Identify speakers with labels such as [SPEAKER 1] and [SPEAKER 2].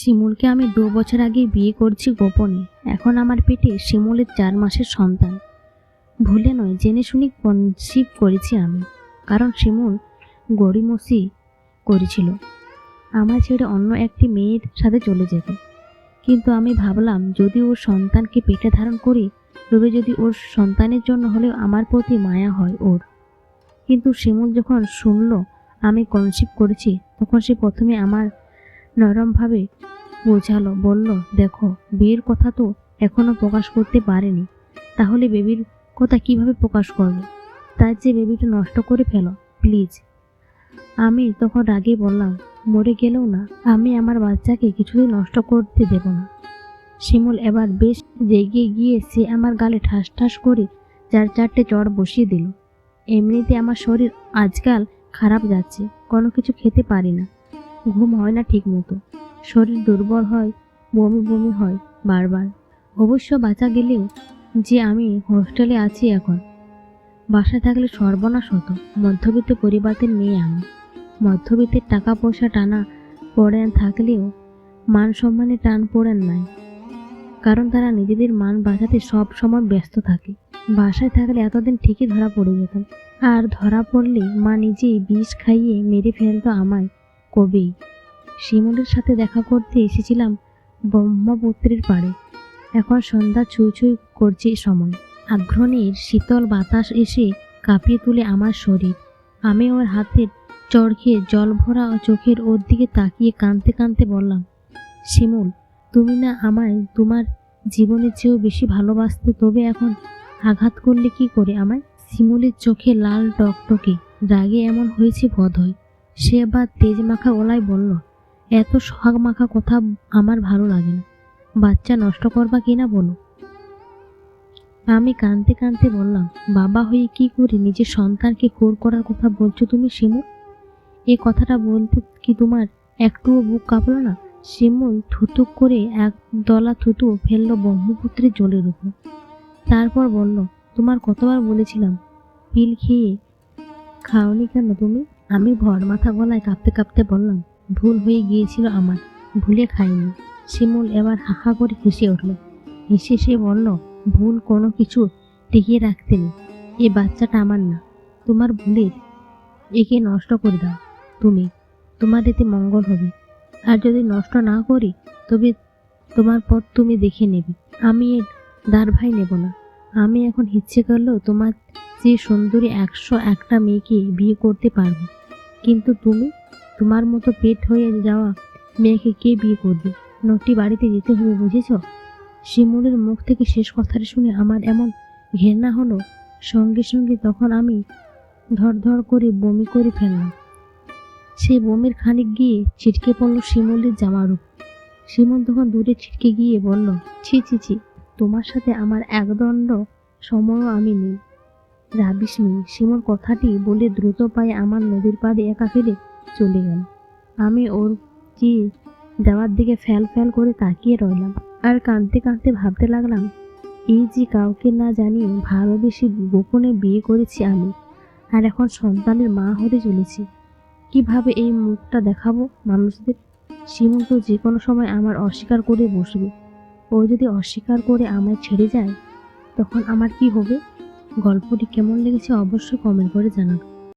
[SPEAKER 1] শিমুলকে আমি দু বছর আগে বিয়ে করছি গোপনে। এখন আমার পেটে শিমুলের চার মাসের সন্তান। ভুলে নয়, জেনে শুনে কনসিভ করেছি আমি। কারণ শিমুল গড়িমসি করেছিল। আমার ছেড়ে অন্য একটি মেয়ের সাথে চলে যেত। কিন্তু আমি ভাবলাম, যদি ওর সন্তানকে পেটে ধারণ করি, তবে যদি ওর সন্তানের জন্য হলেও আমার প্রতি মায়া হয় ওর। কিন্তু শিমুল যখন শুনল, আমি কনসিভ করেছি, তখন সে প্রথমে আমার নরমভাবে বোঝালো, বলল, দেখো, বিয়ের কথা তো এখনও প্রকাশ করতে পারেনি। তাহলে বেবির কথা কীভাবে প্রকাশ করবে? তার যে বেবিটা নষ্ট করে ফেলো, প্লিজ। আমি তখন রাগে বললাম, মরে গেলেও না, আমি আমার বাচ্চাকে কিছুতেই নষ্ট করতে দেব না। শিমুল এবার বেশ রেগে গিয়ে সে আমার গালে ঠাস ঠাস করে চার চারটে চড় বসিয়ে দিল। এমনিতে আমার শরীর আজকাল খারাপ যাচ্ছে, কোনো কিছু খেতে পারি না। ঘুম হয় না ঠিক মতো শরীর দুর্বল হয়, বমি বমি হয় বারবার। অবশ্য বাঁচা গেলেও যে আমি হোস্টেলে আছি এখন। বাসায় থাকলে সর্বনাশ হতো, মধ্যবিত্ত পরিবারের মেয়ে আমি। মধ্যবিত্তের টাকা পয়সা টানা পড়েন থাকলেও মান সম্মানে টান পড়েন নাই। কারণ তারা নিজেদের মান বাঁচাতে সব সময় ব্যস্ত থাকে। বাসায় থাকলে এতদিন ঠিকই ধরা পড়ে যেতাম। আর ধরা পড়লে মা নিজেই বিষ খাইয়ে মেরে ফেলতো আমায় কবেই। শিমুলের সাথে দেখা করতে এসেছিলাম ব্রহ্মপুত্রের পাড়ে। এখন সন্ধ্যা ছুঁই ছুঁই করছে সময়। আগ্রহণের শীতল বাতাস এসে কাঁপিয়ে তুলে আমার শরীর। আমি ওর হাতের চড় খেয়ে জল ভরা চোখের ওর দিকে তাকিয়ে কাঁদতে কাঁদতে বললাম, শিমুল, তুমি না আমায় তোমার জীবনের চেয়েও বেশি ভালোবাসতে, তবে এখন আঘাত করলে কি করে আমায়? শিমুলের চোখে লাল টকটকে, রাগে এমন হয়েছে বোধ হয় সে আবার তেজ মাখা ওলায় বলল এত সোহাগ মাখা কথা আমার ভালো লাগে না। বাচ্চা নষ্ট করবা কিনা বলো? আমি কাঁদতে কাঁদতে বললাম, বাবা হয়ে কি করে নিজের সন্তানকে কোর করার কথা বলছো তুমি শিমুল এ কথাটা বলতে কি তোমার একটুও বুক কাঁপল না? শিমুল থুতুক করে এক দলা থুতু ফেলল ব্রহ্মপুত্রের জলের উপর। তারপর বলল, তোমার কতবার বলেছিলাম, পিল খেয়ে খাওনি কেন তুমি? আমি ভর মাথা গলায় কাঁপতে কাঁপতে বললাম ভুল হয়ে গিয়েছিল আমার, ভুলে খাইনি। শিমুল এবার হাহা করে হেসে উঠল। হেসে সে বলল, ভুল কোনো কিছু টিকিয়ে রাখতে নেই। এ বাচ্চাটা আমার না। তোমার ভুলের একে নষ্ট করে দাও। তুমি তোমার এতে মঙ্গল হবে। আর যদি নষ্ট না করি, তবে তোমার পথ তুমি দেখে নেবে। আমি এর দার ভাই নেব না। আমি এখন ইচ্ছে করলেও তোমার যে সুন্দরী একশো একটা মেয়েকে বিয়ে করতে পারব। কিন্তু তুমি তোমার মতো পেট হয়ে যাওয়া মেয়েকে কে বিয়ে করবে? নটি বাড়িতে যেতে হবে, বুঝেছ? শিমুলের মুখ থেকে শেষ কথাটা শুনে আমার এমন ঘেন্না হলো। সঙ্গে সঙ্গে তখন আমি ধর ধর করে বমি করে ফেললাম। সে বমির খানিক গিয়ে ছিটকে পড়ল শিমুলের জামার উপর। শিমুল তখন দূরে ছিটকে গিয়ে বলল, ছি ছি ছি, তোমার সাথে আমার একদণ্ড সময়ও আমি নেই। রাবিস নেই শিমুল কথাটি বলে দ্রুত পায়ে আমার নদীর পাড়ে একা ফেলে চলে গেল। আমি ওর যে যাওয়ার দিকে ফ্যাল ফ্যাল করে তাকিয়ে রইলাম আর কাঁদতে কাঁদতে ভাবতে লাগলাম, এই যে কাউকে না জানিয়ে ভালোবেসে গোপনে বিয়ে করেছি আমি আর এখন সন্তানের মা হতে চলেছি, কীভাবে এই মুখটা দেখাবো মানুষদের? শিমুল তো যে কোনো সময় আমার অস্বীকার করে বসবে। ও যদি অস্বীকার করে আমায় ছেড়ে যায়, তখন আমার কি হবে? গল্পটি কেমন লেগেছে অবশ্যই কমেন্ট করে জানাবে।